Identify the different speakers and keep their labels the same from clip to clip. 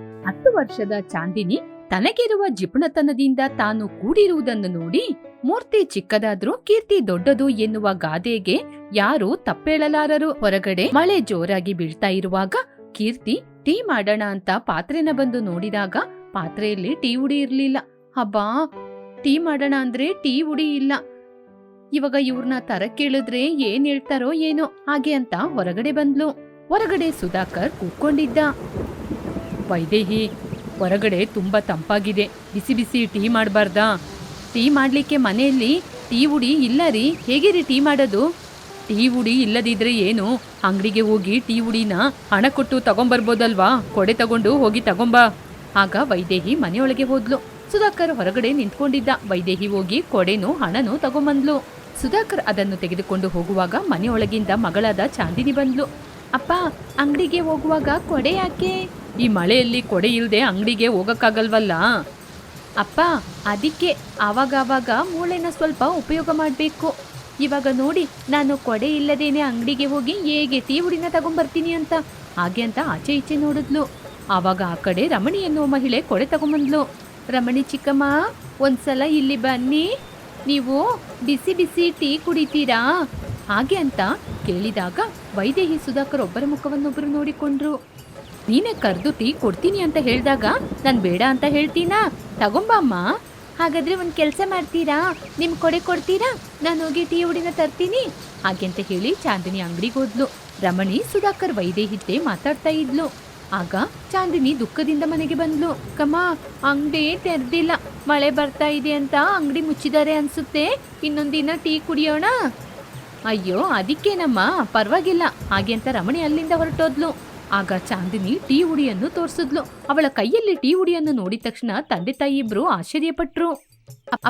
Speaker 1: ಹತ್ತು ವರ್ಷದ ಚಾಂದಿನಿ ತನಗಿರುವ ಜಿಪುಣತನದಿಂದ ತಾನು ಕೂಡಿರುವುದನ್ನು ನೋಡಿ, ಮೂರ್ತಿ ಚಿಕ್ಕದಾದ್ರೂ ಕೀರ್ತಿ ದೊಡ್ಡದು ಎನ್ನುವ ಗಾದೆಗೆ ಯಾರು ತಪ್ಪೇಳಲಾರರು. ಹೊರಗಡೆ ಮಳೆ ಜೋರಾಗಿ ಬೀಳ್ತಾ ಇರುವಾಗ ಕೀರ್ತಿ, ಟೀ ಮಾಡೋಣ ಅಂತ ಪಾತ್ರೆನ ಬಂದು ನೋಡಿದಾಗ ಪಾತ್ರೆಯಲ್ಲಿ ಟೀ ಉಡಿ ಇರ್ಲಿಲ್ಲ. ಹಬ್ಬಾ ಟೀ ಮಾಡೋಣ ಅಂದ್ರೆ ಟೀ ಉಡಿ ಇಲ್ಲ. ಇವಾಗ ಇವ್ರನ್ನ ತರ ಕೇಳಿದ್ರೆ ಏನ್ ಹೇಳ್ತಾರೋ ಏನೋ ಹಾಗೆ ಅಂತ ಹೊರಗಡೆ ಬಂದ್ಲು. ಹೊರಗಡೆ ಸುಧಾಕರ್ ಕೂತ್ಕೊಂಡಿದ್ದ. ವೈದೇಹಿ. ಹೊರಗಡೆ ತುಂಬ ತಂಪಾಗಿದೆ. ಬಿಸಿ ಬಿಸಿ ಟೀ ಮಾಡಬಾರ್ದಾ? ಟೀ ಮಾಡಲಿಕ್ಕೆ ಮನೆಯಲ್ಲಿ ಟೀ ಉಡಿ ಇಲ್ಲ ರೀ. ಹೇಗೆ ರೀ ಟೀ ಮಾಡೋದು? ಟೀ ಉಡಿ ಇಲ್ಲದಿದ್ರೆ ಏನು? ಅಂಗಡಿಗೆ ಹೋಗಿ ಟೀ ಉಡಿನ ಹಣ ಕೊಟ್ಟು ತಗೊಂಬರ್ಬೋದಲ್ವಾ? ಕೊಡೆ ತಗೊಂಡು ಹೋಗಿ ತಗೊಂಬ. ಆಗ ವೈದೇಹಿ ಮನೆಯೊಳಗೆ ಹೋದ್ಲು. ಸುಧಾಕರ್ ಹೊರಗಡೆ ನಿಂತ್ಕೊಂಡಿದ್ದ. ವೈದೇಹಿ ಹೋಗಿ ಕೊಡೆನೂ ಹಣನೂ ತಗೊಂಬಂದ್ಲು. ಸುಧಾಕರ್ ಅದನ್ನು ತೆಗೆದುಕೊಂಡು ಹೋಗುವಾಗ ಮನೆಯೊಳಗಿಂದ ಮಗಳಾದ ಚಾಂದಿನಿ ಬಂದ್ಲು. ಅಪ್ಪ, ಅಂಗಡಿಗೆ ಹೋಗುವಾಗ ಕೊಡೆ ಯಾಕೆ? ಈ ಮಳೆಯಲ್ಲಿ ಕೊಡೆ ಇಲ್ಲದೆ ಅಂಗಡಿಗೆ ಹೋಗೋಕ್ಕಾಗಲ್ವಲ್ಲ? ಅಪ್ಪ, ಅದಕ್ಕೆ ಆವಾಗವಾಗ ಮೂಳೆನ ಸ್ವಲ್ಪ ಉಪಯೋಗ ಮಾಡಬೇಕು. ಇವಾಗ ನೋಡಿ, ನಾನು ಕೊಡೆ ಇಲ್ಲದೇನೆ ಅಂಗಡಿಗೆ ಹೋಗಿ ಹೇಗೆ ಟೀ ಹುಡಿನ ತಗೊಂಬರ್ತೀನಿ ಅಂತ. ಹಾಗೆ ಅಂತ ಆಚೆ ಈಚೆ ನೋಡಿದ್ಲು. ಆವಾಗ ಆ ಕಡೆ ರಮಣಿ ಎನ್ನುವ ಮಹಿಳೆ ಕೊಡೆ ತಗೊಂಬಂದ್ಲು. ರಮಣಿ ಚಿಕ್ಕಮ್ಮ, ಒಂದ್ಸಲ ಇಲ್ಲಿ ಬನ್ನಿ. ನೀವು ಬಿಸಿ ಬಿಸಿ ಟೀ ಕುಡಿತೀರಾ? ಹಾಗೆ ಅಂತ ಕೇಳಿದಾಗ ವೈದೇಹಿ ಸುಧಾಕರ್ ಒಬ್ಬರ ಮುಖವನ್ನೊಬ್ಬರು ನೋಡಿಕೊಂಡ್ರು. ನೀನೇ ಕರೆದು ಟೀ ಕೊಡ್ತೀನಿ ಅಂತ ಹೇಳಿದಾಗ ನಾನು ಬೇಡ ಅಂತ ಹೇಳ್ತೀನಾ? ತಗೊಂಬಮ್ಮ ಹಾಗಾದ್ರೆ ಒಂದು ಕೆಲಸ ಮಾಡ್ತೀರಾ? ನಿಮ್ಮ ಕೊಡೆ ಕೊಡ್ತೀರಾ? ನಾನು ಹೋಗಿ ಟೀ ಹುಡಿನ ತರ್ತೀನಿ. ಹಾಗೆ ಅಂತ ಹೇಳಿ ಚಾಂದಿನಿ ಅಂಗಡಿಗೆ ಹೋದ್ಲು. ರಮಣಿ, ಸುಧಾಕರ್ ವೈದೇಹಿದ್ದೆ ಮಾತಾಡ್ತಾ ಇದ್ಲು. ಆಗ ಚಾಂದಿನಿ ದುಃಖದಿಂದ ಮನೆಗೆ ಬಂದ್ಲು. ಕಮ್ಮ, ಅಂಗಡಿ ತೆರೆದಿಲ್ಲ. ಮಳೆ ಬರ್ತಾ ಇದೆ ಅಂತ ಅಂಗಡಿ ಮುಚ್ಚಿದ್ದಾರೆ ಅನ್ಸುತ್ತೆ. ಇನ್ನೊಂದಿನ ಟೀ ಕುಡಿಯೋಣ? ಅಯ್ಯೋ, ಅದಕ್ಕೇನಮ್ಮ. ಪರವಾಗಿಲ್ಲ. ಹಾಗೆ ಅಂತ ರಮಣಿ ಅಲ್ಲಿಂದ ಹೊರಟೋದ್ಲು. ಆಗ ಚಾಂದಿನಿ ಟೀ ಉಡಿಯನ್ನು ತೋರಿಸಿದ್ಲು. ಅವಳ ಕೈಯಲ್ಲಿ ಟೀ ಉಡಿಯನ್ನು ನೋಡಿದ ತಕ್ಷಣ ತಂದೆ ತಾಯಿ ಇಬ್ರು ಆಶ್ಚರ್ಯಪಟ್ರು.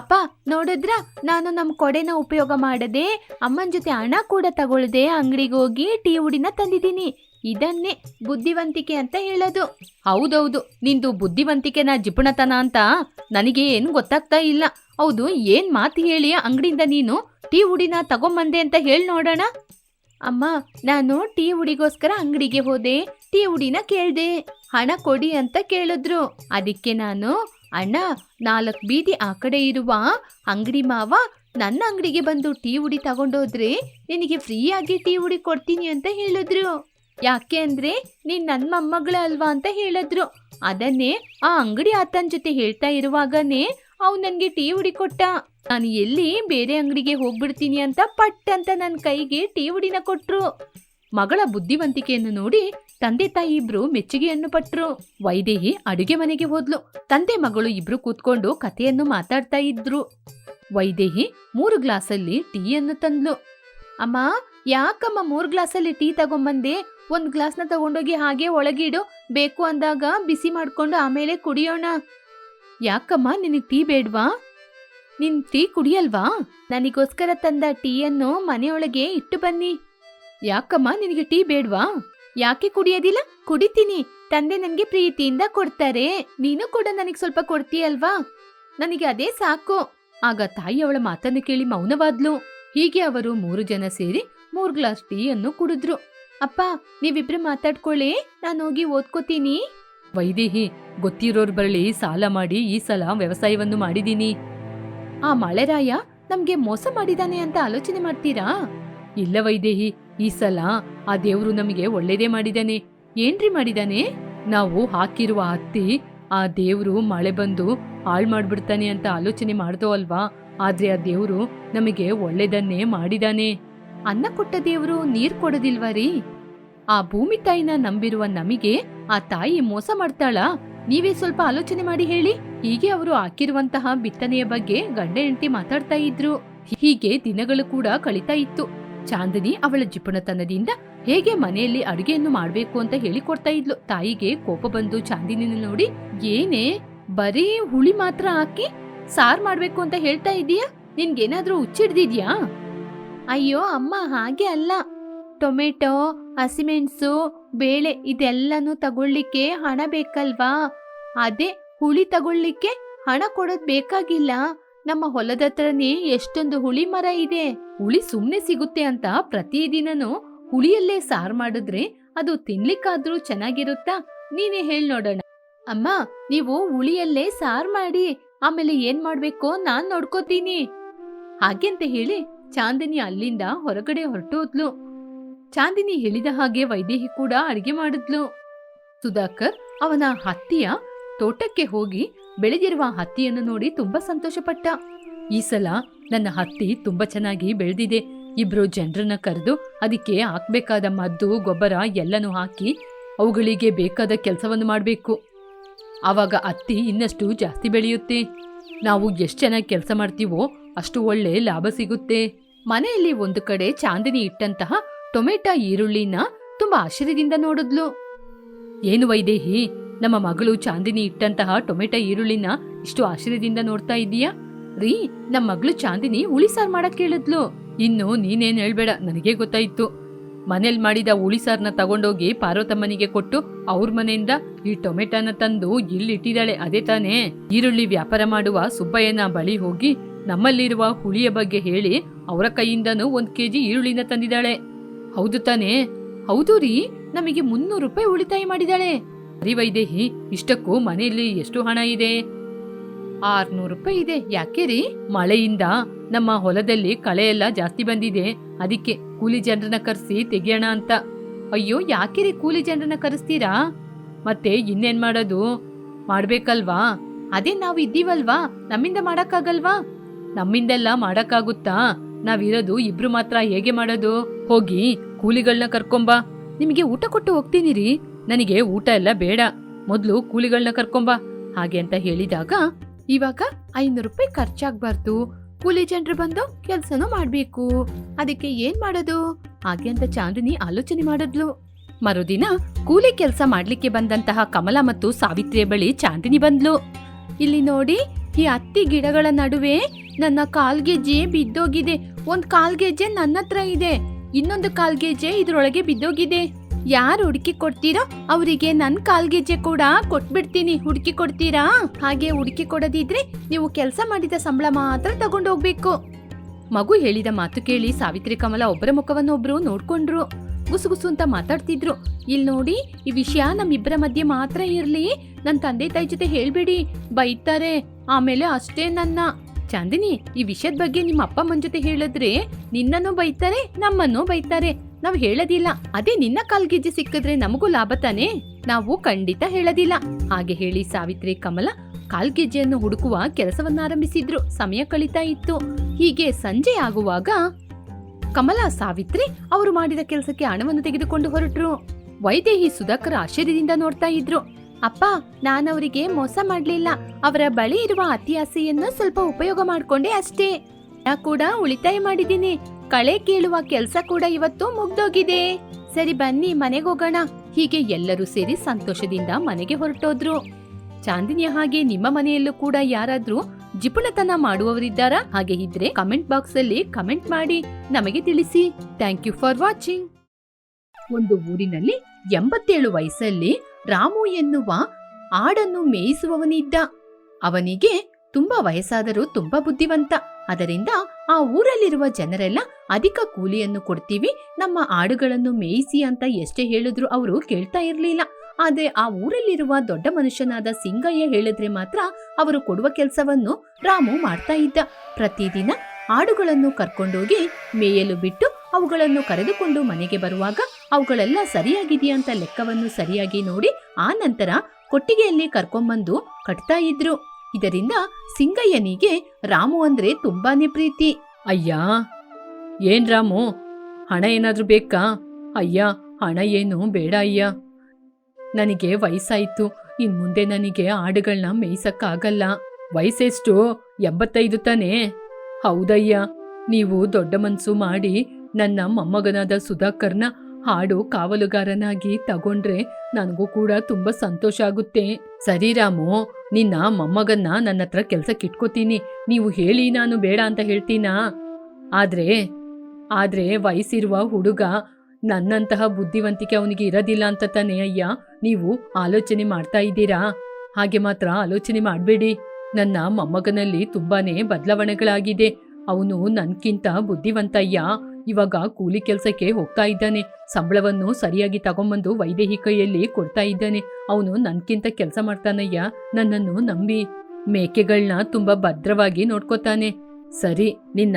Speaker 1: ಅಪ್ಪ, ನೋಡಿದ್ರ? ನಾನು ನಮ್ಮ ಕೊಡೆನ ಉಪಯೋಗ ಮಾಡದೆ, ಅಮ್ಮನ ಜೊತೆ ಹಣ ಕೂಡ ತಗೊಳ್ಳದೆ ಅಂಗಡಿಗೆ ಹೋಗಿ ಟೀ ಉಡಿನ ತಂದಿದ್ದೀನಿ. ಇದನ್ನೇ ಬುದ್ಧಿವಂತಿಕೆ ಅಂತ ಹೇಳೋದು. ಹೌದೌದು, ನಿಂದು ಬುದ್ಧಿವಂತಿಕೆನ ಜಿಪುಣತನ ಅಂತ ನನಗೆ ಏನು ಗೊತ್ತಾಗ್ತಾ ಇಲ್ಲ. ಹೌದು, ಏನ್ ಮಾತು ಹೇಳಿ ಅಂಗಡಿಯಿಂದ ನೀನು? ಟೀ ಉಡಿನ ತಗೊಂಬಂದೆ ಅಂತ ಹೇಳಿ ನೋಡೋಣ. ಅಮ್ಮ, ನಾನು ಟೀ ಉಡಿಗೋಸ್ಕರ ಅಂಗಡಿಗೆ ಹೋದೆ. ಟೀ ಉಡಿನ ಕೇಳ್ದೆ. ಹಣ ಕೊಡಿ ಅಂತ ಕೇಳಿದ್ರು. ಅದಕ್ಕೆ ನಾನು, ಅಣ್ಣ, ನಾಲ್ಕು ಬೀದಿ ಆ ಕಡೆ ಇರುವ ಅಂಗಡಿ ಮಾವ ನನ್ನ ಅಂಗಡಿಗೆ ಬಂದು ಟೀ ಉಡಿ ತಗೊಂಡೋದ್ರೆ ನಿನಗೆ ಫ್ರೀಯಾಗಿ ಟೀ ಉಡಿ ಕೊಡ್ತೀನಿ ಅಂತ ಹೇಳಿದ್ರು. ಯಾಕೆ ಅಂದ್ರೆ ನೀನ್ ನನ್ನ ಮೊಮ್ಮಗಳ ಅಲ್ವಾ ಅಂತ ಹೇಳಿದ್ರು. ಅದನ್ನೇ ಆ ಅಂಗಡಿ ಆತನ ಜೊತೆ ಹೇಳ್ತಾ ಇರುವಾಗನೇ ಅವ್ ನನಗೆ ಟೀ ಉಡಿ ಕೊಟ್ಟ. ನಾನು ಎಲ್ಲಿ ಬೇರೆ ಅಂಗಡಿಗೆ ಹೋಗ್ಬಿಡ್ತೀನಿ ಅಂತ ಪಟ್ ಅಂತ ನನ್ನ ಕೈಗೆ ಟೀ ಉಡಿನ ಕೊಟ್ರು. ಮಗಳ ಬುದ್ಧಿವಂತಿಕೆಯನ್ನು ನೋಡಿ ತಂದೆ ತಾಯಿ ಇಬ್ರು ಮೆಚ್ಚುಗೆಯನ್ನು ಪಟ್ರು. ವೈದೇಹಿ ಅಡುಗೆ ಮನೆಗೆ ಹೋದ್ಲು. ತಂದೆ ಮಗಳು ಇಬ್ರು ಕೂತ್ಕೊಂಡು ಕಥೆಯನ್ನು ಮಾತಾಡ್ತಾ ಇದ್ರು. ವೈದೇಹಿ ಮೂರು ಗ್ಲಾಸಲ್ಲಿ ಟೀಯನ್ನು ತಂದ್ಲು. ಅಮ್ಮ, ಯಾಕಮ್ಮ ಮೂರು ಗ್ಲಾಸಲ್ಲಿ ಟೀ ತಗೊಂಬಂದೆ? ಒಂದು ಗ್ಲಾಸ್ನ ತಗೊಂಡೋಗಿ ಹಾಗೆ ಒಳಗಿಡು. ಬೇಕು ಅಂದಾಗ ಬಿಸಿ ಮಾಡ್ಕೊಂಡು ಆಮೇಲೆ ಕುಡಿಯೋಣ. ಯಾಕಮ್ಮ ನಿನಗೆ ಟೀ ಬೇಡ್ವಾ? ನಿನ್ ಟೀ ಕುಡಿಯಲ್ವಾ? ನನಗೋಸ್ಕರ ತಂದ ಟೀಯನ್ನು ಮನೆಯೊಳಗೆ ಇಟ್ಟು ಬನ್ನಿ. ಯಾಕಮ್ಮ ನಿನಗೆ ಟೀ ಬೇಡ್ವಾ? ಯಾಕೆ ಕುಡಿಯೋದಿಲ್ಲ? ಕುಡಿತೀನಿ. ತಂದೆ ನನಗೆ ಪ್ರೀತಿಯಿಂದ ಕೊಡ್ತಾರೆ. ನೀನು ಕೂಡ ನನಗೆ ಸ್ವಲ್ಪ ಕೊಡ್ತೀಯಲ್ವಾ? ನನಗೆ ಅದೇ ಸಾಕು. ಆಗ ತಾಯಿ ಅವಳ ಮಾತನ್ನು ಕೇಳಿ ಮೌನವಾದ್ಲು. ಹೀಗೆ ಅವರು ಮೂರು ಜನ ಸೇರಿ ಮೂರು ಗ್ಲಾಸ್ ಟೀಯನ್ನು ಕುಡಿದ್ರು. ಅಪ್ಪ, ನೀವಿಬ್ರು ಮಾತಾಡ್ಕೊಳ್ಳಿ. ನಾನು ಹೋಗಿ ಓದ್ಕೋತೀನಿ. ವೈದೇಹಿ, ಗೊತ್ತಿರೋರ್ ಬರಲಿ ಸಾಲ ಮಾಡಿ ಈ ಸಲ ವ್ಯವಸಾಯವನ್ನು ಮಾಡಿದೀನಿ. ಆ ಮಳೆರಾಯ ನಮ್ಗೆ ಮೋಸ ಮಾಡಿದಾನೆ ಅಂತ ಆಲೋಚನೆ ಮಾಡ್ತೀರಾ? ಇಲ್ಲ ವೈದೇಹಿ, ಈ ಸಲ ಆ ದೇವ್ರು ನಮಗೆ ಒಳ್ಳೇದೇ ಮಾಡಿದಾನೆ. ಏನ್ರಿ ಮಾಡಿದಾನೆ? ನಾವು ಹಾಕಿರುವ ಹತ್ತಿ ಆ ದೇವ್ರು ಮಳೆ ಬಂದು ಹಾಳ್ ಮಾಡ್ಬಿಡ್ತಾನೆ ಅಂತ ಆಲೋಚನೆ ಮಾಡ್ದೋ ಅಲ್ವಾ? ಆದ್ರೆ ಆ ದೇವ್ರು ನಮಗೆ ಒಳ್ಳೇದನ್ನೇ ಮಾಡಿದಾನೆ. ಅನ್ನ ಕೊಟ್ಟ ದೇವ್ರು ನೀರ್ ಕೊಡೋದಿಲ್ವಾ ರೀ? ಆ ಭೂಮಿ ತಾಯಿನ ನಂಬಿರುವ ನಮಗೆ ಆ ತಾಯಿ ಮೋಸ ಮಾಡ್ತಾಳಾ? ನೀವೇ ಸ್ವಲ್ಪ ಆಲೋಚನೆ ಮಾಡಿ ಹೇಳಿ. ಹೀಗೆ ಅವರು ಹಾಕಿರುವಂತಹ ಬಿತ್ತನೆಯ ಬಗ್ಗೆ ಗಂಡ ಹೆಂಡತಿ ಮಾತಾಡ್ತಾ ಇದ್ರು. ಹೀಗೆ ದಿನಗಳು ಕೂಡ ಕಳೀತಾ ಇತ್ತು. ಚಾಂದಿನಿ ಅವಳ ಜಿಪುಣತನದಿಂದ ಹೇಗೆ ಮನೆಯಲ್ಲಿ ಅಡುಗೆಯನ್ನು ಮಾಡಬೇಕು ಅಂತ ಹೇಳಿಕೊಡ್ತಾ ಇದ್ಲು. ತಾಯಿಗೆ ಕೋಪ ಬಂದು ಚಾಂದಿನಿನ ನೋಡಿ, ಏನೇ, ಬರೀ ಹುಳಿ ಮಾತ್ರ ಹಾಕಿ ಸಾರ್ ಮಾಡ್ಬೇಕು ಅಂತ ಹೇಳ್ತಾ ಇದೀಯಾ? ನಿನ್ಗೇನಾದ್ರೂ ಹುಚ್ಚಿಡ್ದಿದ್ಯಾ? ಅಯ್ಯೋ, ಅಮ್ಮ ಹಾಗೆ ಅಲ್ಲ. ಟೊಮೆಟೊ, ಹಸಿಮೆಣಸು, ಬೇಳೆ ಇದೆಲ್ಲನೂ ತಗೊಳ್ಳಿಕ್ಕೆ ಹಣ ಬೇಕಲ್ವಾ? ಅದೇ ಹುಳಿ ತಗೊಳ್ಳಿಕ್ಕೆ ಹಣ ಕೊಡೋದ್ ಬೇಕಾಗಿಲ್ಲ. ನಮ್ಮ ಹೊಲದ ಹತ್ರನೇ ಎಷ್ಟೊಂದು ಹುಳಿ ಮರ ಇದೆ. ಹುಳಿ ಸುಮ್ನೆ ಸಿಗುತ್ತೆ ಅಂತ ಪ್ರತಿದಿನನೂ ಹುಳಿಯಲ್ಲೇ ಸಾರ್ ಮಾಡಿದ್ರೆ ಅದು ತಿನ್ಲಿಕ್ಕಾದ್ರೂ ಚೆನ್ನಾಗಿರುತ್ತಾ? ನೀನೇ ಹೇಳ್ ನೋಡೋಣ. ಅಮ್ಮ, ನೀವು ಹುಳಿಯಲ್ಲೇ ಸಾರ್ ಮಾಡಿ, ಆಮೇಲೆ ಏನ್ ಮಾಡ್ಬೇಕೋ ನಾನ್ ನೋಡ್ಕೋತೀನಿ. ಹಾಗೆಂತ ಹೇಳಿ ಚಾಂದಿನಿ ಅಲ್ಲಿಂದ ಹೊರಗಡೆ ಹೊರಟೋದ್ಲು. ಚಾಂದಿನಿ ಹೇಳಿದ ಹಾಗೆ ವೈದೇಹಿ ಕೂಡ ಅಡಿಗೆ ಮಾಡಿದ್ಲು. ಸುಧಾಕರ್ ಅವನ ಹತ್ತಿಯ ತೋಟಕ್ಕೆ ಹೋಗಿ ಬೆಳೆದಿರುವ ಹತ್ತಿಯನ್ನು ನೋಡಿ ತುಂಬಾ ಸಂತೋಷಪಟ್ಟ. ಈ ಸಲ ನನ್ನ ಹತ್ತಿ ತುಂಬಾ ಚೆನ್ನಾಗಿ ಬೆಳೆದಿದೆ. ಇಬ್ರು ಜನರನ್ನ ಕರೆದು ಅದಕ್ಕೆ ಹಾಕ್ಬೇಕಾದ ಮದ್ದು, ಗೊಬ್ಬರ ಎಲ್ಲನೂ ಹಾಕಿ ಅವುಗಳಿಗೆ ಬೇಕಾದ ಕೆಲಸವನ್ನು ಮಾಡಬೇಕು. ಆವಾಗ ಹತ್ತಿ ಇನ್ನಷ್ಟು ಜಾಸ್ತಿ ಬೆಳೆಯುತ್ತೆ. ನಾವು ಎಷ್ಟು ಚೆನ್ನಾಗಿ ಕೆಲಸ ಮಾಡ್ತೀವೋ ಅಷ್ಟು ಒಳ್ಳೆ ಲಾಭ ಸಿಗುತ್ತೆ. ಮನೆಯಲ್ಲಿ ಒಂದು ಕಡೆ ಚಾಂದಿನಿ ಇಟ್ಟಂತಹ ಟೊಮೆಟೊ ಈರುಳ್ಳಿನ ತುಂಬಾ ಆಶ್ಚರ್ಯದಿಂದ ನೋಡಿದ್ಲು. ಏನು ವೈದೇಹಿ, ನಮ್ಮ ಮಗಳು ಚಾಂದಿನಿ ಇಟ್ಟಂತಹ ಟೊಮೆಟೊ ಈರುಳ್ಳಿನ ಇಷ್ಟು ಆಶ್ಚರ್ಯದಿಂದ ನೋಡ್ತಾ ಇದೀಯಾ ರೀ, ನಮ್ಮ ಮಗಳು ಚಾಂದಿನಿ ಹುಳಿ ಸಾರ್ ಮಾಡಕ್ ಕೇಳಿದ್ಲು. ಇನ್ನು ನೀನೇನ್ ಹೇಳ್ಬೇಡ, ನನಗೆ ಗೊತ್ತಾಯ್ತು. ಮನೇಲಿ ಮಾಡಿದ ಹುಳಿ ಸಾರ್ನ ತಗೊಂಡೋಗಿ ಪಾರ್ವತಮ್ಮನಿಗೆ ಕೊಟ್ಟು ಅವ್ರ ಮನೆಯಿಂದ ಈ ಟೊಮೆಟೊನ ತಂದು ಇಲ್ಲಿ ಇಟ್ಟಿದ್ದಾಳೆ, ಅದೇ ತಾನೇ. ಈರುಳ್ಳಿ ವ್ಯಾಪಾರ ಮಾಡುವ ಸುಬ್ಬಯ್ಯನ ಬಳಿ ಹೋಗಿ ನಮ್ಮಲ್ಲಿರುವ ಹುಳಿಯ ಬಗ್ಗೆ ಹೇಳಿ ಅವರ ಕೈಯಿಂದನೂ ಒಂದ್ ಕೆಜಿ ಈರುಳ್ಳಿನ ತಂದಿದ್ದಾಳೆ. ಹೌದು ತಾನೇ. ಹೌದು ರೀ, ನಮಗೆ ಮುನ್ನೂರು ರೂಪಾಯಿ ಉಳಿತಾಯ ಮಾಡಿದಾಳೆ ಸರಿ ವೈದೇಹಿ, ಇಷ್ಟಕ್ಕೂ ಮನೆಯಲ್ಲಿ ಎಷ್ಟು ಹಣ ಇದೆ? ಆರ್ನೂರು ರೂಪಾಯಿ ಇದೆ. ಯಾಕೆ ರೀ? ಮಳೆಯಿಂದ ನಮ್ಮ ಹೊಲದಲ್ಲಿ ಕಳೆ ಎಲ್ಲ ಜಾಸ್ತಿ ಬಂದಿದೆ. ಅದಕ್ಕೆ ಕೂಲಿ ಜನರನ್ನ ಕರೆಸಿ ತೆಗಿಯೋಣ ಅಂತ. ಅಯ್ಯೋ, ಯಾಕೆ ರೀ ಕೂಲಿ ಜನರನ್ನ ಕರೆಸ್ತೀರಾ? ಮತ್ತೆ ಇನ್ನೇನ್ ಮಾಡೋದು? ಮಾಡ್ಬೇಕಲ್ವಾ? ಅದೇ ನಾವು ಇದ್ದೀವಲ್ವಾ? ನಮ್ಮಿಂದ ಮಾಡಕ್ಕಾಗಲ್ವಾ? ನಮ್ಮಿಂದೆಲ್ಲ ಮಾಡಕ್ಕಾಗುತ್ತಾ? ನಾವಿರೋದು ಇಬ್ರು ಮಾತ್ರ ಹೇಗೆ ಮಾಡೋದು? ಹೋಗಿ ಕೂಲಿಗಳನ್ನ ಕರ್ಕೊಂಬ. ನಿಮಗೆ ಊಟ ಕೊಟ್ಟು ಹೋಗ್ತೀನಿ ರೀ ನನಗೆ ಊಟ ಎಲ್ಲ ಬೇಡ. ಮೊದಲು ಕೂಲಿಗಳನ್ನ ಕರ್ಕೊಂಬ. ಹಾಗೆ ಅಂತ ಹೇಳಿದಾಗ ಇವಾಗ ಐನೂರು ರೂಪಾಯಿ ಖರ್ಚಾಗಬಾರ್ದು. ಕೂಲಿ ಜನರು ಬಂದು ಕೆಲಸನೂ ಮಾಡ್ಬೇಕು. ಅದಕ್ಕೆ ಏನ್ ಮಾಡೋದು? ಹಾಗೆ ಅಂತ ಚಾಂದಿನಿ ಆಲೋಚನೆ ಮಾಡಿದ್ಲು. ಮರುದಿನ ಕೂಲಿ ಕೆಲಸ ಮಾಡ್ಲಿಕ್ಕೆ ಬಂದಂತಹ ಕಮಲ ಮತ್ತು ಸಾವಿತ್ರಿಯ ಬಳಿ ಚಾಂದಿನಿ ಬಂದ್ಲು. ಇಲ್ಲಿ ನೋಡಿ, ಈ ಹತ್ತಿ ಗಿಡಗಳ ನಡುವೆ ನನ್ನ ಕಾಲ್ಗೆಜ್ಜೆ ಬಿದ್ದೋಗಿದೆ. ಒಂದ್ ಕಾಲ್ಗೆಜ್ಜೆ ನನ್ನ ಹತ್ರ ಇದೆ. ಇನ್ನೊಂದು ಕಾಲ್ಗೆಜ್ಜೆ ಇದ್ರೊಳಗೆ ಬಿದ್ದೋಗಿದೆ. ಯಾರು ಹುಡುಕಿ ಕೊಡ್ತೀರೋ ಅವರಿಗೆ ನನ್ ಕಾಲ್ಗೆಜ್ಜೆ ಕೂಡ ಕೊಟ್ಬಿಡ್ತೀನಿ. ಹುಡುಕಿ ಕೊಡ್ತೀರಾ? ಹಾಗೆ ಹುಡುಕಿ ಕೊಡದಿದ್ರೆ ನೀವು ಕೆಲಸ ಮಾಡಿದ ಸಂಬಳ ಮಾತ್ರ ತಗೊಂಡು ಹೋಗ್ಬೇಕು ಮಗು ಹೇಳಿದ ಮಾತು ಕೇಳಿ ಸಾವಿತ್ರಿ ಕಮಲ ಒಬ್ಬರ ಮುಖವನ್ನು ಒಬ್ರು ನೋಡ್ಕೊಂಡ್ರು ಗುಸುಗುಸು ಅಂತ ಮಾತಾಡ್ತಿದ್ರು. ಇಲ್ಲಿ ನೋಡಿ, ಈ ವಿಷಯ ನಮ್ಮಿಬ್ಬರ ಮಧ್ಯೆ ಮಾತ್ರ ಇರ್ಲಿ. ನನ್ನ ತಂದೆ ತಾಯಿ ಜೊತೆ ಹೇಳ್ಬೇಡಿ. ಬೈತಾರೆ. ಆಮೇಲೆ ಅಷ್ಟೇ ನನ್ನ. ಚಾಂದಿನಿ, ಈ ವಿಷಯದ ಬಗ್ಗೆ ನಿಮ್ಮ ಅಪ್ಪ ಅಮ್ಮನ ಜೊತೆ ಹೇಳಿದ್ರೆ ನಿನ್ನನ್ನು ಬೈತಾರೆ, ನಮ್ಮನ್ನು ಬೈತಾರೆ. ನಾವು ಹೇಳೋದಿಲ್ಲ. ಅದೇ ನಿನ್ನ ಕಾಲ್ಗೆಜ್ಜೆ ಸಿಕ್ಕಿದ್ರೆ ನಮಗೂ ಲಾಭ ತಾನೇ? ನಾವು ಖಂಡಿತ ಹೇಳೋದಿಲ್ಲ. ಹಾಗೆ ಹೇಳಿ ಸಾವಿತ್ರಿ ಕಮಲ ಕಾಲ್ಗೆಜ್ಜೆಯನ್ನು ಹುಡುಕುವ ಕೆಲಸವನ್ನಾರಂಭಿಸಿದ್ರು. ಸಮಯ ಕಳೀತಾ ಇತ್ತು. ಹೀಗೆ ಸಂಜೆ ಆಗುವಾಗ ಕಮಲ, ಸಾವಿತ್ರಿ ಅವರು ಮಾಡಿದ ಕೆಲಸಕ್ಕೆ ಹಣವನ್ನು ತೆಗೆದುಕೊಂಡು ಹೊರಟ್ರು. ವೈದೇಹಿ ಸುಧಾಕರ್ ಆಶ್ಚರ್ಯದಿಂದ ನೋಡ್ತಾ ಇದ್ರು. ಅಪ್ಪ, ನಾನವರಿಗೆ ಮೋಸ ಮಾಡ್ಲಿಲ್ಲ. ಅವರ ಬಳಿ ಇರುವ ಅತಿಯಾಸೆಯನ್ನು ಸ್ವಲ್ಪ ಉಪಯೋಗ ಮಾಡ್ಕೊಂಡೆ ಅಷ್ಟೇ. ನಾ ಕೂಡ ಉಳಿತಾಯ ಮಾಡಿದ್ದೀನಿ. ಕಳೆ ಕೇಳುವ ಕೆಲಸ ಕೂಡ ಇವತ್ತು ಮುಗ್ದೋಗಿದೆ. ಸರಿ, ಬನ್ನಿ ಮನೆಗೆ ಹೋಗೋಣ. ಹೀಗೆ ಎಲ್ಲರೂ ಸೇರಿ ಸಂತೋಷದಿಂದ ಮನೆಗೆ ಹೊರಟೋದ್ರು. ಚಾಂದಿನಿಯ ಹಾಗೆ ನಿಮ್ಮ ಮನೆಯಲ್ಲೂ ಕೂಡ ಯಾರಾದ್ರೂ ಜಿಪುಣತನ ಮಾಡುವವರಿದ್ದಾರಾ? ಹಾಗೆ ಇದ್ರೆ ಕಮೆಂಟ್ ಬಾಕ್ಸ್ ಅಲ್ಲಿ ಕಮೆಂಟ್ ಮಾಡಿ ನಮಗೆ ತಿಳಿಸಿ. Thank you for watching. ಒಂದು ಊರಿನಲ್ಲಿ ಎಂಬತ್ತೇಳು ವಯಸ್ಸಲ್ಲಿ ರಾಮು ಎನ್ನುವ ಆಡನ್ನು ಮೇಯಿಸುವವನಿದ್ದ. ಅವನಿಗೆ ತುಂಬಾ ವಯಸ್ಸಾದರೂ ತುಂಬಾ ಬುದ್ಧಿವಂತ. ಅದರಿಂದ ಆ ಊರಲ್ಲಿರುವ ಜನರೆಲ್ಲ ಅಧಿಕ ಕೂಲಿಯನ್ನು ಕೊಡ್ತೀವಿ, ನಮ್ಮ ಆಡುಗಳನ್ನು ಮೇಯಿಸಿ ಅಂತ ಎಷ್ಟೇ ಹೇಳಿದ್ರು ಅವರು ಕೇಳ್ತಾ ಇರಲಿಲ್ಲ. ಆದ್ರೆ ಆ ಊರಲ್ಲಿರುವ ದೊಡ್ಡ ಮನುಷ್ಯನಾದ ಸಿಂಗಯ್ಯ ಹೇಳಿದ್ರೆ ಮಾತ್ರ ಅವರು ಕೊಡುವ ಕೆಲಸವನ್ನು ರಾಮು ಮಾಡ್ತಾ ಇದ್ದ. ಪ್ರತಿದಿನ ಆಡುಗಳನ್ನು ಕರ್ಕೊಂಡೋಗಿ ಮೇಯಲು ಬಿಟ್ಟು ಅವುಗಳನ್ನು ಕರೆದುಕೊಂಡು ಮನೆಗೆ ಬರುವಾಗ ಅವುಗಳೆಲ್ಲ ಸರಿಯಾಗಿದೆಯಾ ಅಂತ ಲೆಕ್ಕವನ್ನು ಸರಿಯಾಗಿ ನೋಡಿ ಆ ನಂತರ ಕೊಟ್ಟಿಗೆಯಲ್ಲಿ ಕರ್ಕೊಂಬಂದು ಕಟ್ತಾ ಇದ್ರು. ಇದರಿಂದ ಸಿಂಗಯ್ಯನಿಗೆ ರಾಮು ಅಂದ್ರೆ ತುಂಬಾನೇ ಪ್ರೀತಿ. ಅಯ್ಯ, ಏನ್ ರಾಮು? ಹಣ ಏನಾದ್ರೂ ಬೇಕಾ? ಅಯ್ಯ, ಹಣ ಏನು ಬೇಡ ಅಯ್ಯ. ನನಗೆ ವಯಸ್ಸಾಯ್ತು ಇನ್ ಮುಂದೆ ನನಗೆ ಆಡುಗಳನ್ನ ಮೇಯ್ಸಕ್ಕಾಗಲ್ಲ. ವಯಸ್ಸೆಷ್ಟು? ಎಂಬತ್ತೈದು ತಾನೇ? ಹೌದಯ್ಯ, ನೀವು ದೊಡ್ಡ ಮನ್ಸು ಮಾಡಿ ನನ್ನ ಮೊಮ್ಮಗನಾದ ಸುಧಾಕರ್ನ ಹಾಡು ಕಾವಲುಗಾರನಾಗಿ ತಗೊಂಡ್ರೆ ನನಗೂ ಕೂಡ ತುಂಬಾ ಸಂತೋಷ ಆಗುತ್ತೆ. ಸರಿ ರಾಮು, ನಿನ್ನ ಮೊಮ್ಮಗನ್ನ ನನ್ನ ಹತ್ರ ಕೆಲ್ಸಕ್ಕೆ ಇಟ್ಕೋತೀನಿ. ನೀವು ಹೇಳಿ ನಾನು ಬೇಡ ಅಂತ ಹೇಳ್ತೀನಾ? ಆದ್ರೆ ಆದ್ರೆ ವಯಸ್ಸಿರುವ ಹುಡುಗ ನನ್ನಂತಹ ಬುದ್ಧಿವಂತಿಕೆ ಅವನಿಗೆ ಇರೋದಿಲ್ಲ ಅಂತ ತಾನೇ ಅಯ್ಯ. ನೀವು ಆಲೋಚನೆ ಮಾಡ್ತಾ ಇದ್ದೀರಾ? ಹಾಗೆ ಮಾತ್ರ ಆಲೋಚನೆ ಮಾಡಬೇಡಿ. ನನ್ನ ಮೊಮ್ಮಗನಲ್ಲಿ ತುಂಬಾನೇ ಬದಲಾವಣೆಗಳಾಗಿದೆ. ಅವನು ನನ್ಕಿಂತ ಬುದ್ಧಿವಂತಯ್ಯ ಇವಾಗ ಕೂಲಿ ಕೆಲಸಕ್ಕೆ ಹೋಗ್ತಾ ಇದ್ದಾನೆ. ಸಂಬಳವನ್ನು ಸರಿಯಾಗಿ ತಗೊಂಬಂದು ವೈದೇಹಿ ಕೈಯಲ್ಲಿ ಕೊಡ್ತಾ ಇದ್ದಾನೆ. ಅವನು ನನ್ಕಿಂತ ಕೆಲಸ ಮಾಡ್ತಾನಯ್ಯ. ನನ್ನನ್ನು ನಂಬಿ ಮೇಕೆಗಳನ್ನ ತುಂಬಾ ಭದ್ರವಾಗಿ ನೋಡ್ಕೋತಾನೆ. ಸರಿ, ನಿನ್ನ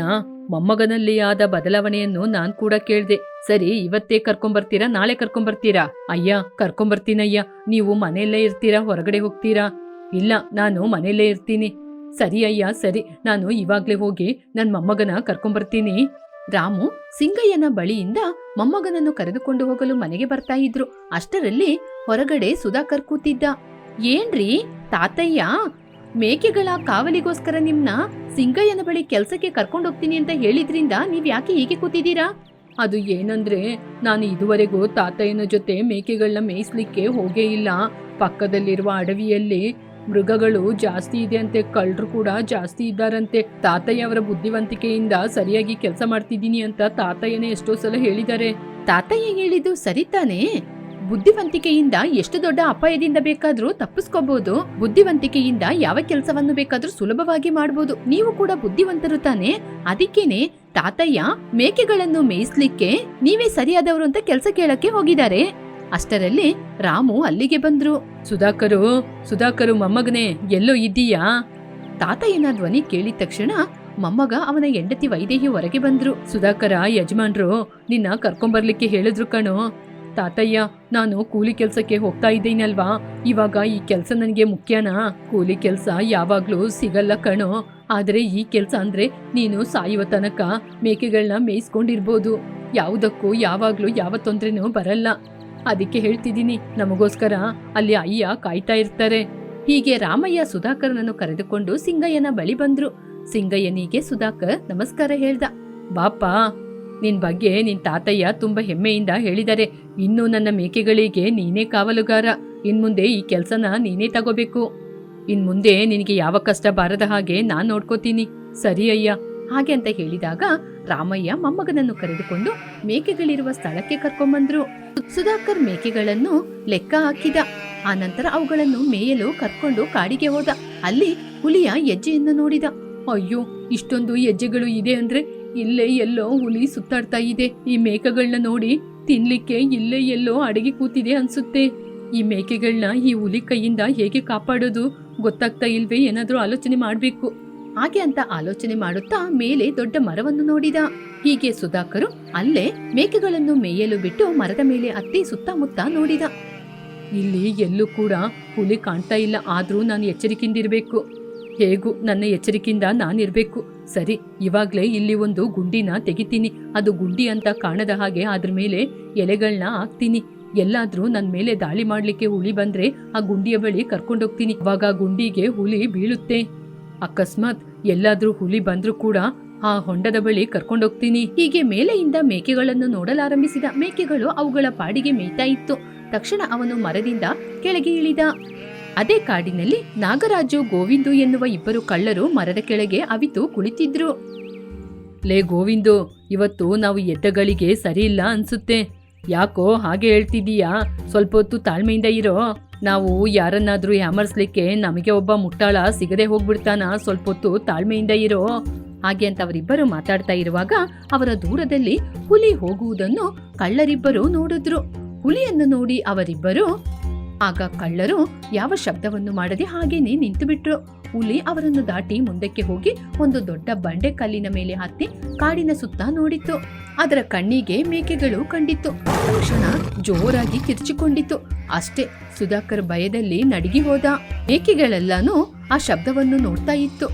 Speaker 1: ಮೊಮ್ಮಗನಲ್ಲಿ ಆದ ಬದಲಾವಣೆಯನ್ನು ನಾನ್ ಕೂಡ ಕೇಳ್ದೆ. ಸರಿ, ಇವತ್ತೇ ಕರ್ಕೊಂಬರ್ತೀರಾ? ನಾಳೆ ಕರ್ಕೊಂಬರ್ತೀರಾ? ಅಯ್ಯ, ಕರ್ಕೊಂಬರ್ತೀನಯ್ಯ. ನೀವು ಮನೆಯಲ್ಲೇ ಇರ್ತೀರಾ? ಹೊರಗಡೆ ಹೋಗ್ತೀರಾ? ಇಲ್ಲ, ನಾನು ಮನೆಯಲ್ಲೇ ಇರ್ತೀನಿ. ಸರಿ ಅಯ್ಯ, ಸರಿ. ನಾನು ಇವಾಗ್ಲೇ ಹೋಗಿ ನನ್ ಮೊಮ್ಮಗನ ಕರ್ಕೊಂಬರ್ತೀನಿ. ರಾಮು ಸಿಂಗಯ್ಯನ ಬಳಿಯಿಂದ ಮೊಮ್ಮಗನನ್ನು ಕರೆದುಕೊಂಡು ಹೋಗಲು ಮನೆಗೆ ಬರ್ತಾ ಇದ್ರು. ಅಷ್ಟರಲ್ಲಿ ಹೊರಗಡೆ ಸುಧಾಕರ್ ಕೂತಿದ್ದ. ಏನ್ರಿ ತಾತಯ್ಯ, ಮೇಕೆಗಳ ಕಾವಲಿಗೋಸ್ಕರ ನಿಮ್ನ ಸಿಂಗಯ್ಯನ ಬಳಿ ಕೆಲ್ಸಕ್ಕೆ ಕರ್ಕೊಂಡೋಗ್ತೀನಿ ಅಂತ ಹೇಳಿದ್ರಿಂದ ನೀವ್ ಯಾಕೆ ಹೀಗೆ ಕೂತಿದ್ದೀರಾ? ಅದು ಏನಂದ್ರೆ ನಾನು ಇದುವರೆಗೂ ತಾತಯ್ಯನ ಜೊತೆ ಮೇಕೆಗಳನ್ನ ಮೇಯಿಸ್ಲಿಕ್ಕೆ ಹೋಗೇ ಇಲ್ಲ. ಪಕ್ಕದಲ್ಲಿರುವ ಅಡವಿಯಲ್ಲಿ ಮೃಗಗಳು ಜಾಸ್ತಿ ಇದೆ ಅಂತೆ, ಕಳ್ಳರು ಕೂಡ ಜಾಸ್ತಿ ಇದ್ದಾರಂತೆ. ತಾತಯ್ಯ ಅವರ ಬುದ್ಧಿವಂತಿಕೆಯಿಂದ ಸರಿಯಾಗಿ ಕೆಲಸ ಮಾಡ್ತಿದ್ದೀನಿ ಅಂತ ತಾತಯ್ಯನೇ ಎಷ್ಟೋ ಸಲ ಹೇಳಿದ್ದಾರೆ. ತಾತಯ್ಯ ಹೇಳಿದ್ದು ಸರಿ ತಾನೇ? ಬುದ್ಧಿವಂತಿಕೆಯಿಂದ ಎಷ್ಟು ದೊಡ್ಡ ಅಪಾಯದಿಂದ ಬೇಕಾದ್ರೂ ತಪ್ಪಿಸ್ಕೋಬಹುದು ಬುದ್ಧಿವಂತಿಕೆಯಿಂದ ಯಾವ ಕೆಲಸವನ್ನು ಬೇಕಾದ್ರೂ ಸುಲಭವಾಗಿ ಮಾಡಬಹುದು ನೀವು ಕೂಡ ಬುದ್ಧಿವಂತರು ತಾನೆ? ಅದಕ್ಕೇನೆ ತಾತಯ್ಯ ಮೇಕೆಗಳನ್ನು ಮೇಯಿಸ್ಲಿಕ್ಕೆ ನೀವೇ ಸರಿಯಾದವರು ಅಂತ ಕೆಲಸ ಕೇಳಕ್ಕೆ ಹೋಗಿದ್ದಾರೆ. ಅಷ್ಟರಲ್ಲಿ ರಾಮು ಅಲ್ಲಿಗೆ ಬಂದ್ರು. ಸುಧಾಕರು ಸುಧಾಕರು ಮೊಮ್ಮಗನೇ, ಎಲ್ಲೋ ಇದ್ದೀಯಾ? ತಾತಯ್ಯನ ಧ್ವನಿ ಕೇಳಿದ ತಕ್ಷಣ ಮೊಮ್ಮಗ ಅವನ ಹೆಂಡತಿ ವೈದೇಹಿ ಹೊರಗೆ ಬಂದ್ರು. ಸುಧಾಕರ, ಯಜಮಾನ್ರು, ನಿನ್ನ ಕರ್ಕೊಂಬರ್ಲಿಕ್ಕೆ ಹೇಳಿದ್ರು ಕಣೋ. ತಾತಯ್ಯ, ನಾನು ಕೂಲಿ ಕೆಲ್ಸಕ್ಕೆ ಹೋಗ್ತಾ ಇದ್ದೀನಲ್ವಾ? ಇವಾಗ ಈ ಕೆಲ್ಸ ನನಗೆ ಮುಖ್ಯನಾ? ಕೂಲಿ ಕೆಲ್ಸ ಯಾವಾಗ್ಲೂ ಸಿಗಲ್ಲ ಕಣೋ. ಆದ್ರೆ ಈ ಕೆಲ್ಸ ಅಂದ್ರೆ ನೀನು ಸಾಯುವ ತನಕ ಮೇಕೆಗಳನ್ನ ಮೇಯಿಸ್ಕೊಂಡಿರ್ಬೋದು. ಯಾವುದಕ್ಕೂ ಯಾವಾಗ್ಲೂ ಯಾವ ತೊಂದ್ರೆನೂ ಬರಲ್ಲ. ಅದಕ್ಕೆ ಹೇಳ್ತಿದ್ದೀನಿ, ನಮಗೋಸ್ಕರ ಅಲ್ಲಿ ಅಯ್ಯ ಕಾಯ್ತಾ ಇರ್ತಾರೆ. ಹೀಗೆ ರಾಮಯ್ಯ ಸುಧಾಕರ್ನನ್ನು ಕರೆದುಕೊಂಡು ಸಿಂಗಯ್ಯನ ಬಳಿ ಬಂದ್ರು. ಸಿಂಗಯ್ಯನಿಗೆ ಸುಧಾಕರ್ ನಮಸ್ಕಾರ ಹೇಳ್ದ ಬಾಪ ನಿನ್ ಬಗ್ಗೆ ನಿನ್ ತಾತಯ್ಯ ತುಂಬಾ ಹೆಮ್ಮೆಯಿಂದ ಹೇಳಿದ್ದಾರೆ ಇನ್ನು ನನ್ನ ಮೇಕೆಗಳಿಗೆ ನೀನೇ ಕಾವಲುಗಾರ. ಇನ್ಮುಂದೆ ಈ ಕೆಲ್ಸನ ನೀನೇ ತಗೋಬೇಕು. ಇನ್ ಮುಂದೆ ನಿನಗೆ ಯಾವ ಕಷ್ಟ ಬಾರದ ಹಾಗೆ ನಾನ್ ನೋಡ್ಕೋತೀನಿ. ಸರಿ ಅಯ್ಯ, ಹಾಗೆ ಅಂತ ಹೇಳಿದಾಗ ರಾಮಯ್ಯ ಮೊಮ್ಮಗನನ್ನು ಕರೆದುಕೊಂಡು ಮೇಕೆಗಳಿರುವ ಸ್ಥಳಕ್ಕೆ ಕರ್ಕೊಂಡ್ಬಂದ್ರು ಸುಧಾಕರ್ ಮೇಕೆಗಳನ್ನು ಲೆಕ್ಕ ಹಾಕಿದ. ಆನಂತರ ಅವುಗಳನ್ನು ಮೇಯಲು ಕರ್ಕೊಂಡು ಕಾಡಿಗೆ ಹೋದ. ಅಲ್ಲಿ ಹುಲಿಯ ಹೆಜ್ಜೆಯನ್ನು ನೋಡಿದ. ಅಯ್ಯೋ, ಇಷ್ಟೊಂದು ಹೆಜ್ಜೆಗಳು ಇದೆ ಅಂದ್ರೆ ಇಲ್ಲೇ ಎಲ್ಲೋ ಹುಲಿ ಸುತ್ತಾಡ್ತಾ ಇದೆ. ಈ ಮೇಕೆಗಳನ್ನ ನೋಡಿ ತಿನ್ಲಿಕ್ಕೆ ಇಲ್ಲೇ ಎಲ್ಲೋ ಅಡಗಿ ಕೂತಿದೆ ಅನ್ಸುತ್ತೆ. ಈ ಮೇಕೆಗಳನ್ನ ಈ ಹುಲಿ ಕೈಯಿಂದ ಹೇಗೆ ಕಾಪಾಡೋದು ಗೊತ್ತಾಗ್ತಾ ಇಲ್ವೇ? ಏನಾದ್ರೂ ಆಲೋಚನೆ ಮಾಡ್ಬೇಕು. ಹಾಗೆ ಅಂತ ಆಲೋಚನೆ ಮಾಡುತ್ತಾ ಮೇಲೆ ದೊಡ್ಡ ಮರವನ್ನು ನೋಡಿದ. ಹೀಗೆ ಸುಧಾಕರು ಅಲ್ಲೇ ಮೇಕೆಗಳನ್ನು ಮೇಯಲು ಬಿಟ್ಟು ಮರದ ಮೇಲೆ ಹತ್ತಿ ಸುತ್ತಮುತ್ತ ನೋಡಿದ. ಇಲ್ಲಿ ಎಲ್ಲೂ ಕೂಡ ಹುಲಿ ಕಾಣ್ತಾ ಇಲ್ಲ, ಆದ್ರೂ ನಾನು ಎಚ್ಚರಿಕೆಯಿಂದಿರಬೇಕು. ಹೇಗೂ ನನ್ನ ಎಚ್ಚರಿಕೆಯಿಂದ ನಾನಿರ್ಬೇಕು. ಸರಿ, ಇವಾಗ್ಲೇ ಇಲ್ಲಿ ಒಂದು ಗುಂಡಿನ ತೆಗಿತೀನಿ. ಅದು ಗುಂಡಿ ಅಂತ ಕಾಣದ ಹಾಗೆ ಅದ್ರ ಮೇಲೆ ಎಲೆಗಳನ್ನ ಹಾಕ್ತೀನಿ. ಎಲ್ಲಾದ್ರೂ ನನ್ನ ಮೇಲೆ ದಾಳಿ ಮಾಡ್ಲಿಕ್ಕೆ ಹುಲಿ ಬಂದ್ರೆ ಆ ಗುಂಡಿಯ ಬಳಿ ಕರ್ಕೊಂಡೋಗ್ತೀನಿ. ಇವಾಗ ಗುಂಡಿಗೆ ಹುಲಿ ಬೀಳುತ್ತೆ. ಅಕಸ್ಮಾತ್ ಎಲ್ಲಾದ್ರೂ ಹುಲಿ ಬಂದ್ರೂ ಕೂಡ ಆ ಹೊಂಡದ ಬಳಿ ಕರ್ಕೊಂಡೋಗ್ತೀನಿ. ಹೀಗೆ ಮೇಲೆಯಿಂದ ಮೇಕೆಗಳನ್ನು ನೋಡಲಾರಂಭಿಸಿದ. ಮೇಕೆಗಳು ಅವುಗಳ ಪಾಡಿಗೆ ಮೇಯ್ತಾ ಇತ್ತು. ತಕ್ಷಣ ಅವನು ಮರದಿಂದ ಕೆಳಗೆ ಇಳಿದ. ಅದೇ ಕಾಡಿನಲ್ಲಿ ನಾಗರಾಜು, ಗೋವಿಂದು ಎನ್ನುವ ಇಬ್ಬರು ಕಳ್ಳರು ಮರದ ಕೆಳಗೆ ಅವಿತು ಕುಳಿತಿದ್ರು. ಲೇ ಗೋವಿಂದು, ಇವತ್ತು ನಾವು ಎದ್ದಗಳಿಗೆ ಸರಿಯಿಲ್ಲ ಅನ್ಸುತ್ತೆ. ಯಾಕೋ ಹಾಗೆ ಹೇಳ್ತಿದ್ದೀಯಾ? ಸ್ವಲ್ಪ ಹೊತ್ತು ತಾಳ್ಮೆಯಿಂದ ಇರೋ. ನಾವು ಯಾರನ್ನಾದ್ರೂ ಹ್ಯಾಮರ್ಸ್ಲಿಕ್ಕೆ ನಮಗೆ ಒಬ್ಬ ಮುಟ್ಟಾಳ ಸಿಗದೆ ಹೋಗ್ಬಿಡ್ತಾನ? ಸ್ವಲ್ಪ ಹೊತ್ತು ತಾಳ್ಮೆಯಿಂದ ಇರೋ. ಹಾಗೆ ಅಂತ ಅವರಿಬ್ಬರು ಮಾತಾಡ್ತಾ ಇರುವಾಗ ಅವರ ದೂರದಲ್ಲಿ ಹುಲಿ ಹೋಗುವುದನ್ನು ಕಳ್ಳರಿಬ್ಬರು ನೋಡಿದ್ರು. ಹುಲಿಯನ್ನು ನೋಡಿ ಅವರಿಬ್ಬರು ಆಗ ಕಳ್ಳರು ಯಾವ ಶಬ್ದವನ್ನು ಮಾಡದೆ ಹಾಗೇನೆ ನಿಂತು ಬಿಟ್ರು ಹುಲಿ ಅವರನ್ನು ದಾಟಿ ಮುಂದಕ್ಕೆ ಹೋಗಿ ಒಂದು ದೊಡ್ಡ ಬಂಡೆ ಕಲ್ಲಿನ ಮೇಲೆ ಹತ್ತಿ ಕಾಡಿನ ಸುತ್ತ ನೋಡಿತ್ತು. ಅದರ ಕಣ್ಣಿಗೆ ಮೇಕೆಗಳು ಕಂಡಿತ್ತು. ತಕ್ಷಣ ಜೋರಾಗಿ ಕಿರ್ಚಿಕೊಂಡಿತು ಅಷ್ಟೇ ಸುಧಾಕರ್ ಭಯದಲ್ಲಿ ನಡಗಿ ಹೋದ. ಮೇಕೆಗಳೆಲ್ಲಾನು ಆ ಶಬ್ದವನ್ನು ನೋಡ್ತಾ ಇತ್ತು.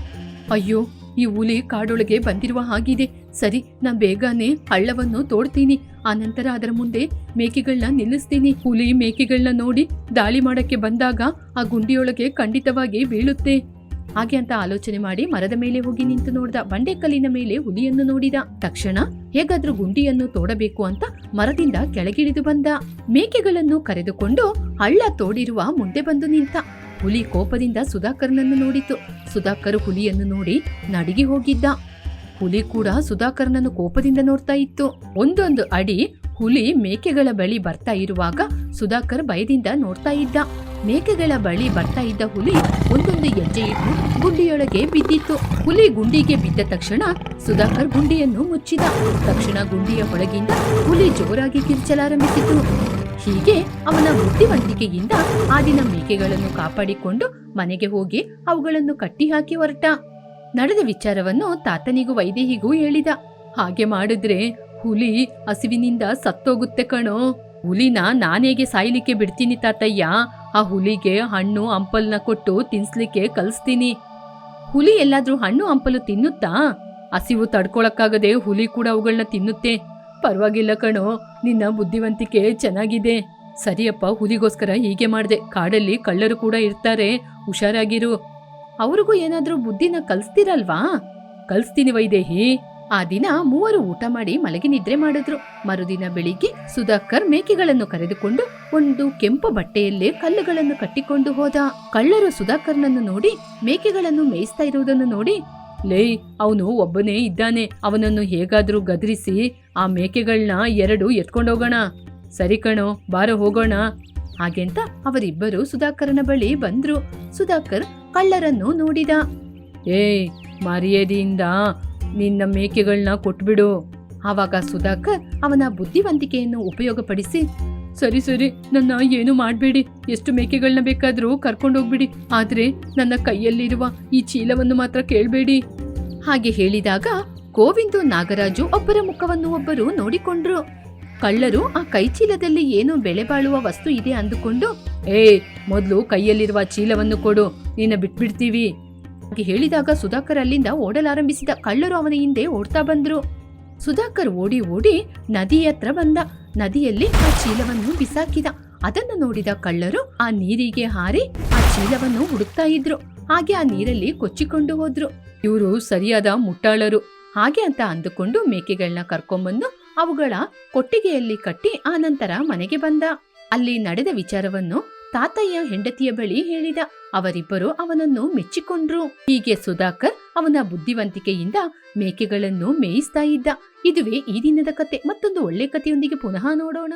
Speaker 1: ಅಯ್ಯೋ, ಈ ಹುಲಿ ಕಾಡೊಳಗೆ ಬಂದಿರುವ ಹಾಗಿದೆ. ಸರಿ ನಾ ಬೇಗನೆ ಹಳ್ಳವನ್ನು ತೋಡ್ತೀನಿ. ಆನಂತರ ಅದರ ಮುಂದೆ ಮೇಕೆಗಳನ್ನ ನಿಲ್ಲಿಸ್ತೀನಿ. ಹುಲಿ ಮೇಕೆಗಳನ್ನ ನೋಡಿ ದಾಳಿ ಮಾಡಕ್ಕೆ ಬಂದಾಗ ಆ ಗುಂಡಿಯೊಳಗೆ ಖಂಡಿತವಾಗಿ ಬೀಳುತ್ತೆ. ಹಾಗೆ ಅಂತ ಆಲೋಚನೆ ಮಾಡಿ ಮರದ ಮೇಲೆ ಹೋಗಿ ನಿಂತು ನೋಡ್ದ ಬಂಡೆಕಲ್ಲಿನ ಮೇಲೆ ಹುಲಿಯನ್ನು ನೋಡಿದ. ತಕ್ಷಣ ಹೇಗಾದ್ರೂ ಗುಂಡಿಯನ್ನು ತೋಡಬೇಕು ಅಂತ ಮರದಿಂದ ಕೆಳಗಿಳಿದು ಬಂದ. ಮೇಕೆಗಳನ್ನು ಕರೆದುಕೊಂಡು ಹಳ್ಳ ತೋಡಿರುವ ಮುಂದೆ ಬಂದು ನಿಂತ. ಹುಲಿ ಕೋಪದಿಂದ ಸುಧಾಕರ್ನನ್ನು ನೋಡಿತು. ಸುಧಾಕರ್ ಹುಲಿಯನ್ನು ನೋಡಿ ನಡಿಗೆ ಹೋಗಿದ್ದ. ಹುಲಿ ಕೂಡ ಸುಧಾಕರ್ನನ್ನು ಕೋಪದಿಂದ ನೋಡ್ತಾ ಇತ್ತು. ಒಂದೊಂದು ಅಡಿ ಹುಲಿ ಮೇಕೆಗಳ ಬಳಿ ಬರ್ತಾ ಇರುವಾಗ ಸುಧಾಕರ್ ಭಯದಿಂದ ನೋಡ್ತಾ ಇದ್ದ. ಮೇಕೆಗಳ ಬಳಿ ಬರ್ತಾ ಇದ್ದ ಹುಲಿ ಒಂದೊಂದು ಒಂದು ಹೆಜ್ಜೆ ಇಟ್ಟು ಗುಂಡಿಯೊಳಗೆ ಬಿದ್ದಿತ್ತು. ಹುಲಿ ಗುಂಡಿಗೆ ಬಿದ್ದ ತಕ್ಷಣ ಸುಧಾಕರ್ ಗುಂಡಿಯನ್ನು ಮುಚ್ಚಿದ. ತಕ್ಷಣ ಗುಂಡಿಯ ಒಳಗಿಂದ ಹುಲಿ ಜೋರಾಗಿ ಕಿರ್ಚಲಾರಂಭಿಸಿತು. ಹೀಗೆ ಅವನ ಬುದ್ಧಿವಂತಿಕೆಯಿಂದ ದಿನ ಮೇಕೆಗಳನ್ನು ಕಾಪಾಡಿಕೊಂಡು ಮನೆಗೆ ಹೋಗಿ ಅವುಗಳನ್ನು ಕಟ್ಟಿ ಹಾಕಿ ಹೊರಟ. ನಡೆದ ವಿಚಾರವನ್ನು ತಾತನಿಗೂ ವೈದೇಹಿಗೂ ಹೇಳಿದ. ಹಾಗೆ ಮಾಡಿದ್ರೆ ಹುಲಿ ಹಸಿವಿನಿಂದ ಸತ್ತೋಗುತ್ತೆ ಕಣೋ. ಹುಲಿನ ನಾನೇಗೆ ಸಾಯ್ಲಿಕ್ಕೆ ಬಿಡ್ತೀನಿ ತಾತಯ್ಯ? ಆ ಹುಲಿಗೆ ಹಣ್ಣು ಹಂಪಲ್ನ ಕೊಟ್ಟು ತಿನ್ಸ್ಲಿಕ್ಕೆ ಕಲಿಸ್ತೀನಿ. ಹುಲಿ ಎಲ್ಲಾದ್ರೂ ಹಣ್ಣು ಹಂಪಲು ತಿನ್ನುತ್ತಾ? ಹಸಿವು ತಡ್ಕೊಳಕ್ಕಾಗದೆ ಹುಲಿ ಕೂಡ ಅವುಗಳನ್ನ ತಿನ್ನುತ್ತೆ. ಪರವಾಗಿಲ್ಲ ಕಣೋ, ನಿನ್ನ ಬುದ್ಧಿವಂತಿಕೆ ಚೆನ್ನಾಗಿದೆ. ಸರಿಯಪ್ಪ, ಹುಲಿಗೋಸ್ಕರ ಹೀಗೆ ಮಾಡಿದೆ. ಕಾಡಲ್ಲಿ ಕಳ್ಳರು ಕೂಡ ಇರ್ತಾರೆ. ಹುಷಾರಾಗಿರು. ಅವ್ರಿಗೂ ಏನಾದ್ರೂ ಬುದ್ಧಿನ ಕಲಿಸ್ತಿರಲ್ವಾ? ಕಲಿಸ್ತೀನಿ ವೈದೇಹಿ. ಆ ದಿನ ಮೂವರು ಊಟ ಮಾಡಿ ಮಲಗಿ ನಿದ್ರೆ ಮಾಡಿದ್ರು. ಮರುದಿನ ಬೆಳಿಗ್ಗೆ ಸುಧಾಕರ್ ಮೇಕೆಗಳನ್ನು ಕರೆದುಕೊಂಡು ಒಂದು ಕೆಂಪು ಬಟ್ಟೆಯಲ್ಲೇ ಕಲ್ಲುಗಳನ್ನು ಕಟ್ಟಿಕೊಂಡು ಹೋದ. ಕಳ್ಳರು ಸುಧಾಕರ್ನನ್ನು ನೋಡಿ ಮೇಕೆಗಳನ್ನು ಮೇಯಿಸ್ತಾ ಇರುವುದನ್ನು ನೋಡಿ, ಲೇ, ಅವನು ಒಬ್ಬನೇ ಇದ್ದಾನೆ. ಅವನನ್ನು ಹೇಗಾದ್ರೂ ಗದರಿಸಿ, ಆ ಮೇಕೆಗಳನ್ನ ಎರಡು ಎತ್ಕೊಂಡೋಗೋಣ. ಸರಿ ಕಣೋ, ಬಾರ ಹೋಗೋಣ. ಹಾಗೆಂತ ಅವರಿಬ್ಬರು ಸುಧಾಕರನ ಬಳಿ ಬಂದ್ರು. ಸುಧಾಕರ್ ಕಳ್ಳರನ್ನು ನೋಡಿದ. ಏ ಮರ್ಯಾದೆಯಿಂದ ನಿನ್ನ ಮೇಕೆಗಳನ್ನ ಕೊಟ್ಬಿಡು. ಆವಾಗ ಸುಧಾಕರ್ ಅವನ ಬುದ್ಧಿವಂತಿಕೆಯನ್ನು ಉಪಯೋಗಪಡಿಸಿ, ಸರಿ ಸರಿ, ನನ್ನ ಏನು ಮಾಡಬೇಡಿ, ಎಷ್ಟು ಮೇಕೆಗಳನ್ನ ಬೇಕಾದ್ರೂ ಕರ್ಕೊಂಡೋಗ್ಬಿಡಿ ಆದ್ರೆ ನನ್ನ ಕೈಯಲ್ಲಿರುವ ಈ ಚೀಲವನ್ನು ಮಾತ್ರ ಕೇಳಬೇಡಿ. ಹಾಗೆ ಹೇಳಿದಾಗ ಗೋವಿಂದು ನಾಗರಾಜು ಒಬ್ಬರ ಮುಖವನ್ನು ಒಬ್ಬರು ನೋಡಿಕೊಂಡ್ರು. ಕಳ್ಳರು ಆ ಕೈಚೀಲದಲ್ಲಿ ಏನು ಬೆಳೆ ಬಾಳುವ ವಸ್ತು ಇದೆ ಅಂದುಕೊಂಡು, ಏ, ಮೊದಲು ಕೈಯಲ್ಲಿರುವ ಚೀಲವನ್ನು ಕೊಡು, ನಿನ್ನ ಬಿಟ್ಬಿಡ್ತೀವಿ. ಹೇಳಿದಾಗ ಸುಧಾಕರ್ ಅಲ್ಲಿಂದ ಓಡಲಾರಂಭಿಸಿದ ಕಳ್ಳರು ಅವನ ಹಿಂದೆ ಓಡ್ತಾ ಬಂದ್ರು. ಸುಧಾಕರ್ ಓಡಿ ಓಡಿ ನದಿ ಹತ್ರ ಬಂದ. ನದಿಯಲ್ಲಿ ಆ ಚೀಲವನ್ನು ಬಿಸಾಕಿದ. ಅದನ್ನು ನೋಡಿದ ಕಳ್ಳರು ಆ ನೀರಿಗೆ ಹಾರಿ ಆ ಚೀಲವನ್ನು ಹುಡುಕ್ತಾ ಇದ್ರು. ಹಾಗೆ ಆ ನೀರಲ್ಲಿ ಕೊಚ್ಚಿಕೊಂಡು ಹೋದ್ರು. ಇವರು ಸರಿಯಾದ ಮುಟ್ಟಾಳರು. ಹಾಗೆ ಅಂತ ಅಂದುಕೊಂಡು ಮೇಕೆಗಳನ್ನ ಕರ್ಕೊಂಬಂದು ಅವುಗಳ ಕೊಟ್ಟಿಗೆಯಲ್ಲಿ ಕಟ್ಟಿ ಆನಂತರ ಮನೆಗೆ ಬಂದ. ಅಲ್ಲಿ ನಡೆದ ವಿಚಾರವನ್ನು ತಾತಯ್ಯ ಹೆಂಡತಿಯ ಬಳಿ ಹೇಳಿದ. ಅವರಿಬ್ಬರು ಅವನನ್ನು ಮೆಚ್ಚಿಕೊಂಡ್ರು. ಹೀಗೆ ಸುಧಾಕರ್ ಅವನ ಬುದ್ಧಿವಂತಿಕೆಯಿಂದ ಮೇಕೆಗಳನ್ನು ಮೇಯಿಸ್ತಾ ಇದ್ದ. ಇದುವೇ ಈ ದಿನದ ಕತೆ. ಮತ್ತೊಂದು ಒಳ್ಳೆ ಕಥೆಯೊಂದಿಗೆ ಪುನಃ ನೋಡೋಣ.